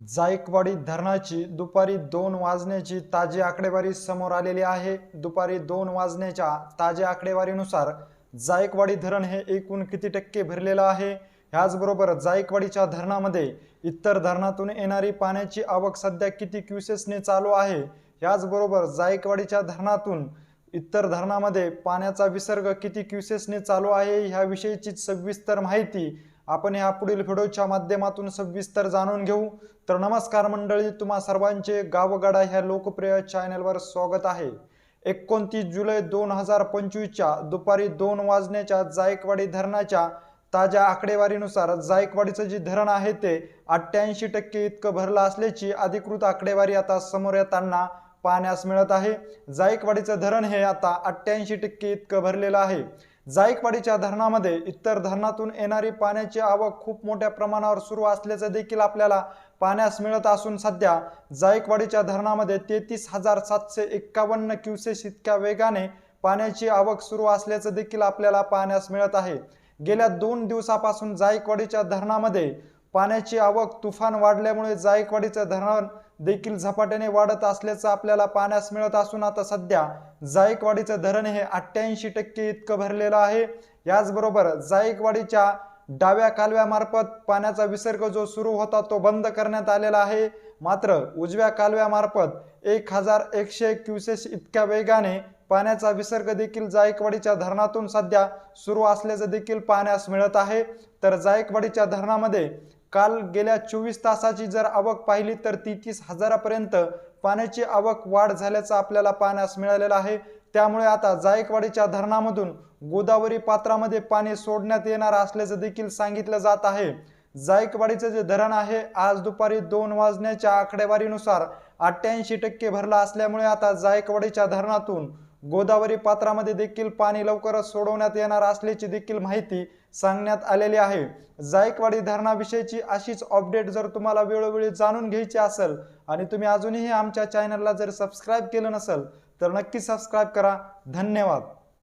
जायकवाडी धरणाची दुपारी दोन वाजण्याची ताजी आकडेवारी समोर आलेली आहे. दुपारी दोन वाजण्याच्या ताज्या आकडेवारीनुसार जायकवाडी धरण हे एकूण किती टक्के भरलेलं आहे? ह्याचबरोबर जायकवाडीच्या धरणामध्ये इतर धरणातून येणारी पाण्याची आवक सध्या किती क्युसेसने चालू आहे? ह्याचबरोबर जायकवाडीच्या धरणातून इतर धरणामध्ये पाण्याचा विसर्ग किती क्युसेसने चालू आहे? ह्याविषयीची सविस्तर माहिती आपण ह्या पुढील व्हिडिओच्या माध्यमातून सविस्तर जाणून घेऊ. तर नमस्कार मंडळी तुम्हा सर्वांचे गावगाडा ह्या लोकप्रिय चॅनलवर स्वागत आहे. एकोणतीस जुलै दोन हजार पंचवीसच्या दुपारी दोन वाजण्याच्या जायकवाडी धरणाच्या ताज्या आकडेवारीनुसार जायकवाडीचं जे धरण आहे ते अठ्ठ्याऐंशी टक्के इतकं भरलं असल्याची अधिकृत आकडेवारी आता समोर येताना पाहण्यास मिळत आहे. जायकवाडीचं धरण हे आता अठ्ठ्याऐंशी टक्के इतकं भरलेलं आहे. जायकवाडीच्या धरणामध्ये इतर धरणातून येणारी पाण्याची आवक खूप मोठ्या प्रमाणावर सुरू असल्याचं देखील आपल्याला पाण्यास मिळत असून सध्या जायकवाडीच्या धरणामध्ये तेहतीस हजार सातशे एक्कावन्न क्युसेस इतक्या वेगाने पाण्याची आवक सुरू असल्याचं देखील आपल्याला पाहण्यास मिळत आहे. गेल्या दोन दिवसापासून जायकवाडीच्या धरणामध्ये पाण्याची आवक तुफान वाढल्यामुळे जायकवाडीचं धरण देखील झपाट्याने वाढत असल्याचं आपल्याला पाहण्यास मिळत असून आता सध्या जायकवाडीचं धरण हे अठ्ठ्याऐंशी टक्के इतकं भरलेलं आहे. याचबरोबर जायकवाडीच्या डाव्या कालव्यामार्फत पाण्याचा विसर्ग जो सुरू होता तो बंद करण्यात आलेला आहे. मात्र उजव्या कालव्यामार्फत एक हजार एकशे क्युसेस इतक्या वेगाने पाण्याचा विसर्ग देखील जायकवाडीच्या धरणातून सध्या सुरू असल्याचं देखील पाहण्यास मिळत आहे. तर जायकवाडीच्या धरणामध्ये काल गेल्या चोवीस तासाची जर आवक पाहिली तर तेहतीस हजारापर्यंत पाण्याची आवक वाढ झाल्याचं आपल्याला पाहण्यास मिळालेलं आहे. त्यामुळे आता जायकवाडीच्या धरणामधून गोदावरी पात्रामध्ये पाणी सोडण्यात येणार असल्याचं देखील सांगितलं जात आहे. जायकवाडीचं जे धरण आहे आज दुपारी दोन वाजण्याच्या आकडेवारीनुसार अठ्ठ्याऐंशी टक्के भरला असल्यामुळे आता जायकवाडीच्या धरणातून गोदावरी पात्रामध्ये देखील पाणी लवकरच सोडवण्यात येणार असल्याची देखील माहिती सांगण्यात आलेली आहे. जायकवाडी धरणाविषयीची अशीच अपडेट जर तुम्हाला वेळोवेळी जाणून घ्यायची असेल आणि तुम्ही अजूनही आमच्या चॅनलला जर सबस्क्राईब केलं नसेल तर नक्की सबस्क्राईब करा. धन्यवाद.